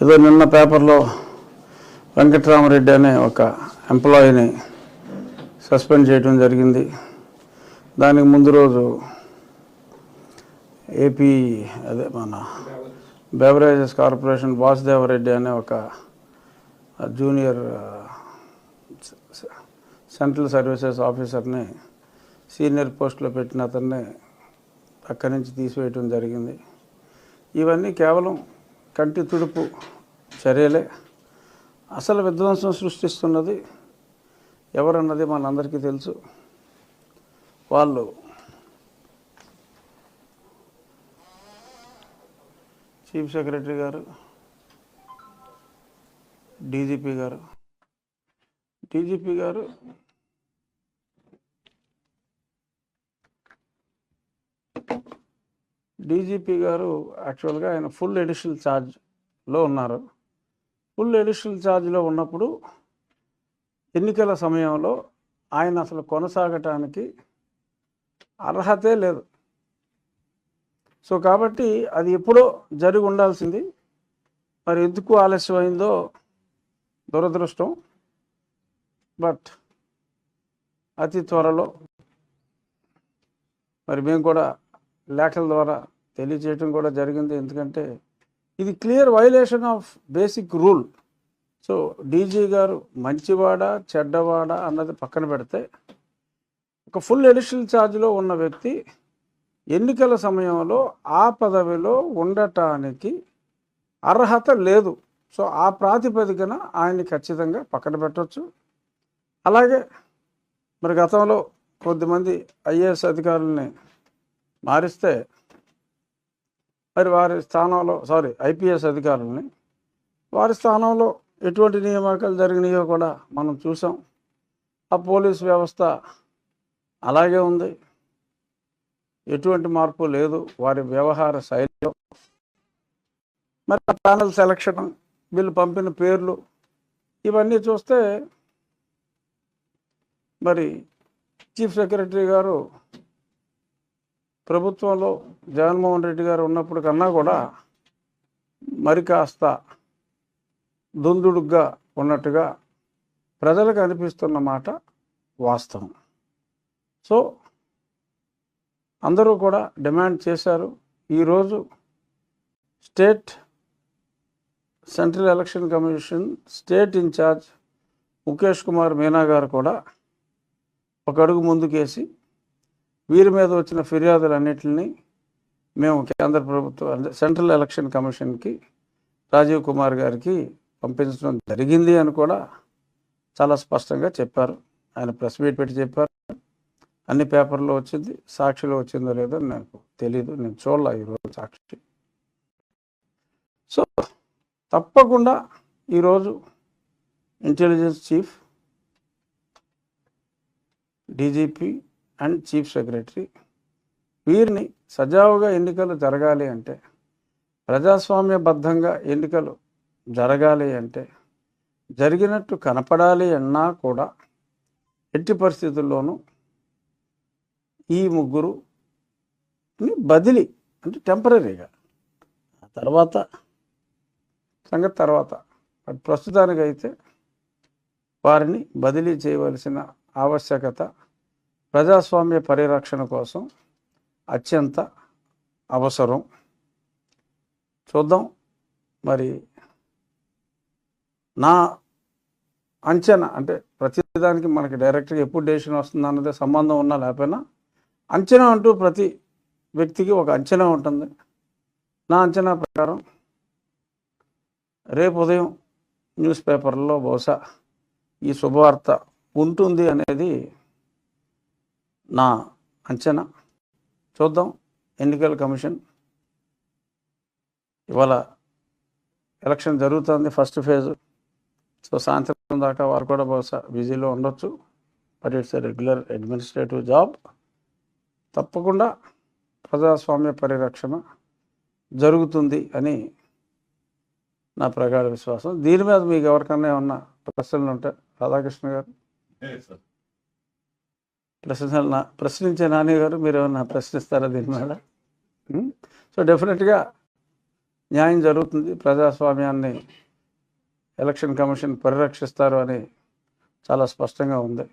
ఏదో నిన్న పేపర్లో వెంకట్రామరెడ్డి అనే ఒక ఎంప్లాయీని సస్పెండ్ చేయడం జరిగింది. దానికి ముందు రోజు ఏపీ అదే మన బెవరేజెస్ కార్పొరేషన్ వాసుదేవరెడ్డి అనే ఒక జూనియర్ సెంట్రల్ సర్వీసెస్ ఆఫీసర్ని సీనియర్ పోస్ట్లో పెట్టిన అతన్ని అక్కడి నుంచి తీసివేయటం జరిగింది. ఇవన్నీ కేవలం కంటి తుడుపు చర్యలే. అసలు విధ్వంసం సృష్టిస్తున్నది ఎవరన్నది మనందరికీ తెలుసు. వాళ్ళు చీఫ్ సెక్రటరీ గారు డీజీపీ గారు. డీజీపీ గారు డీజీపీ గారు యాక్చువల్గా ఆయన ఫుల్ ఎడిషనల్ ఛార్జ్లో ఉన్నారు. ఫుల్ ఎడిషనల్ ఛార్జ్లో ఉన్నప్పుడు ఎన్నికల సమయంలో ఆయన అసలు కొనసాగటానికి అర్హతే లేదు. సో కాబట్టి అది ఎప్పుడో జరిగి ఉండాల్సింది. మరి ఎందుకు ఆలస్యమైందో దురదృష్టం. బట్ అతి త్వరలో మరి మేము కూడా లేఖల ద్వారా తెలియజేయటం కూడా జరిగింది. ఎందుకంటే ఇది clear violation of basic rule. So DG గారు మంచివాడా చెడ్డవాడా అన్నది పక్కన పెడితే ఒక ఫుల్ ఎడిషనల్ ఛార్జ్లో ఉన్న వ్యక్తి ఎన్నికల సమయంలో ఆ పదవిలో ఉండటానికి అర్హత లేదు. సో ఆ ప్రాతిపదికన ఆయన్ని ఖచ్చితంగా పక్కన పెట్టవచ్చు అలాగే మరి గతంలో కొద్దిమంది ఐఏఎస్ అధికారుల్ని మారిస్తే మరి వారి స్థానంలో సారీ ఐపీఎస్ అధికారులని వారి స్థానంలో ఎటువంటి నియామకాలు జరిగినాయో కూడా మనం చూసాం. ఆ పోలీస్ వ్యవస్థ అలాగే ఉంది. ఎటువంటి మార్పు లేదు. వారి వ్యవహార శైలిలో. మరి ఆ ప్యానల్ సెలక్షన్ వీళ్ళు పంపిన పేర్లు ఇవన్నీ చూస్తే మరి చీఫ్ సెక్రటరీ గారు ప్రభుత్వంలో జగన్మోహన్ రెడ్డి గారు ఉన్నప్పుడు కన్నా కూడా మరి కాస్త దుందుడుగ్గా ఉన్నట్టుగా ప్రజలకు అనిపిస్తున్న మాట వాస్తవం. సో అందరూ కూడా డిమాండ్ చేశారు. ఈరోజు state central election commission state in-charge Mukesh Kumar Meena గారు కూడా ఒక అడుగు ముందుకేసి వీరి మీద వచ్చిన ఫిర్యాదులన్నింటినీ మేము కేంద్ర ప్రభుత్వం సెంట్రల్ ఎలక్షన్ కమిషన్కి రాజీవ్ కుమార్ గారికి పంపించడం జరిగింది అని కూడా చాలా స్పష్టంగా చెప్పారు. ఆయన ప్రెస్ మీట్ పెట్టి చెప్పారు. అన్ని పేపర్లో వచ్చింది. సాక్షిలో వచ్చిందో లేదో నాకు తెలియదు నేను చూడాల ఈరోజు సాక్షి. సో తప్పకుండా ఈరోజు intelligence chief DGP and chief secretary వీరిని సజావుగా ఎన్నికలు జరగాలి అంటే ప్రజాస్వామ్యబద్ధంగా ఎన్నికలు జరగాలి అంటే జరిగినట్టు కనపడాలి అన్నా కూడా ఎట్టి పరిస్థితుల్లోనూ ఈ ముగ్గురు బదిలీ అంటే టెంపరీగా. తర్వాత సంగతి తర్వాత. ప్రస్తుతానికైతే వారిని బదిలీ చేయవలసిన ఆవశ్యకత ప్రజాస్వామ్య పరిరక్షణ కోసం అత్యంత అవసరం. చూద్దాం. మరి నా అంచనా అంటే ప్రతిదానికి మనకి డైరెక్ట్గా ఎప్పుడు డెసిషన్ వస్తుంది అన్నది సంబంధం ఉన్నా లేకపోయినా అంచనా అంటూ ప్రతి వ్యక్తికి ఒక అంచనా ఉంటుంది. నా అంచనా ప్రకారం రేపు ఉదయం న్యూస్ పేపర్లో బహుశా ఈ శుభవార్త ఉంటుంది అనేది నా అంచనా. చూద్దాం ఎన్నికల కమిషన్. ఇవాళ ఎలక్షన్ జరుగుతుంది ఫస్ట్ ఫేజ్. సో సాయంత్రం దాకా వారు కూడా బహుశా బిజీలో ఉండొచ్చు. But it's a regular administrative job. తప్పకుండా ప్రజాస్వామ్య పరిరక్షణ జరుగుతుంది అని నా ప్రగాఢ విశ్వాసం. దీని మీద మీకు ఎవరికన్నా ఏమన్నా ప్రశ్నలు ఉంటాయి రాధాకృష్ణ గారు. ప్రశ్నించాలి నా ప్రశ్నించే నాని గారు మీరు ఏమన్నా ప్రశ్నిస్తారా దీని మీద? సో డెఫినెట్గా న్యాయం జరుగుతుంది. ప్రజాస్వామ్యాన్ని ఎలక్షన్ కమిషన్ పరిరక్షిస్తారు అని చాలా స్పష్టంగా ఉంది.